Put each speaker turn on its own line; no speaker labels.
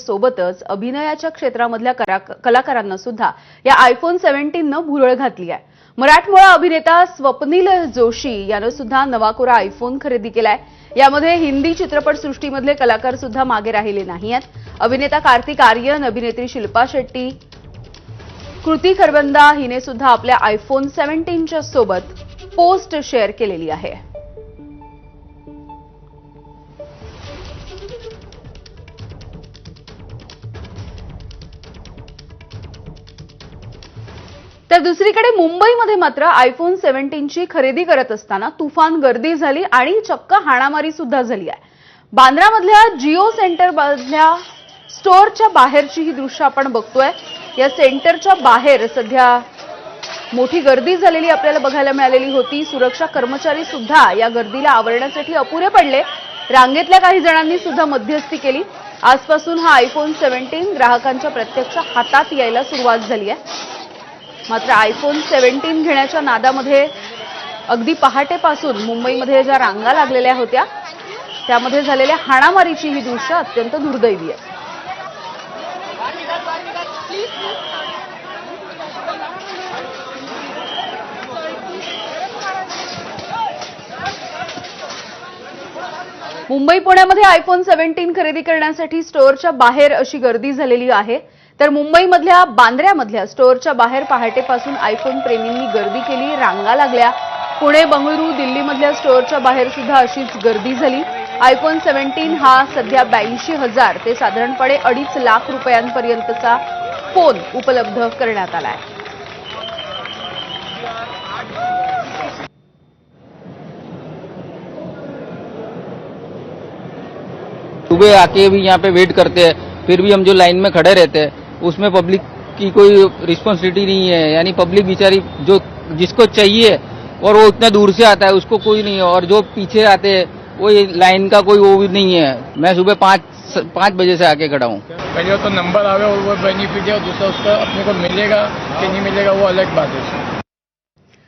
सोबतच अभिनयाच्या क्षेत्रामधल्या कलाकारांना सुद्धा या आयफोन सेव्हन्टीननं भुरळ घातली आहे. मराठमोळा अभिनेता स्वप्नील जोशी यानं सुद्धा नवा कोरा आयफोन खरेदी केलाय. यामध्ये हिंदी चित्रपटसृष्टीमधले कलाकार सुद्धा मागे राहिले नाही आहेत. अभिनेता कार्तिक आर्यन अभिनेत्री शिल्पा शेट्टी कृती खरबंदा हिने सुद्धा आपल्या आयफोन सेव्हन्टीनच्या सोबत पोस्ट शेअर केलेली आहे. तर दुसरीकडे मुंबईमध्ये मात्र आयफोन सेव्हन्टीनची खरेदी करत असताना तुफान गर्दी झाली आणि चक्क हाणामारी सुद्धा झाली आहे. बांद्रामधल्या जिओ सेंटर मधल्या स्टोअरच्या बाहेरची ही दृश्य आपण बघतोय. या सेंटरच्या बाहेर सध्या मोठी गर्दी झालेली आपल्याला बघायला मिळालेली होती. सुरक्षा कर्मचारी सुद्धा या गर्दीला आवरण्यासाठी अपुरे पडले. रांगेतल्या काही जणांनी सुद्धा मध्यस्थी केली. आजपासून हा आयफोन सेव्हन्टीन ग्राहकांच्या प्रत्यक्ष हातात यायला सुरुवात झाली आहे. मात्र आयफोन सेव्हन्टीन घेण्याच्या नादामध्ये अगदी पहाटेपासून मुंबईमध्ये ज्या रांगा लागलेल्या होत्या त्यामध्ये झालेल्या हाणामारीची ही दृश्य अत्यंत दुर्दैवी आहे. मुंबई पुण्यामध्ये आयफोन सेव्हन्टीन खरेदी करण्यासाठी स्टोअरच्या बाहेर अशी गर्दी झालेली आहे. तर मुंबईमधल्या बांद्र्यामधल्या स्टोअरच्या बाहेर पहाटेपासून आयफोन प्रेमींनी गर्दी केली रांगा लागल्या. पुणे बंगळुरू दिल्लीमधल्या स्टोअरच्या बाहेर सुद्धा अशीच गर्दी झाली. आयफोन सेव्हन्टीन हा सध्या ब्याऐंशी हजार ते साधारणपणे अडीच लाख रुपयांपर्यंतचा फोन उपलब्ध करण्यात आला आहे.
सुबह आके भी यहाँ पे वेट करते हैं फिर भी हम जो लाइन में खड़े रहते हैं उसमें पब्लिक की कोई रिस्पॉन्सिबिलिटी नहीं है। यानी पब्लिक बेचारी जो जिसको चाहिए और वो इतना दूर से आता है, उसको कोई नहीं है। और जो पीछे आते हैं, वो लाइन का कोई वो भी नहीं है। मैं सुबह पाँच पाँच बजे से आके खड़ा हूँ।
पहले तो नंबर आवे और वो बेनिफिट है और दूसरा उसका अपने को मिलेगा कि नहीं मिलेगा, वो अलग बात है।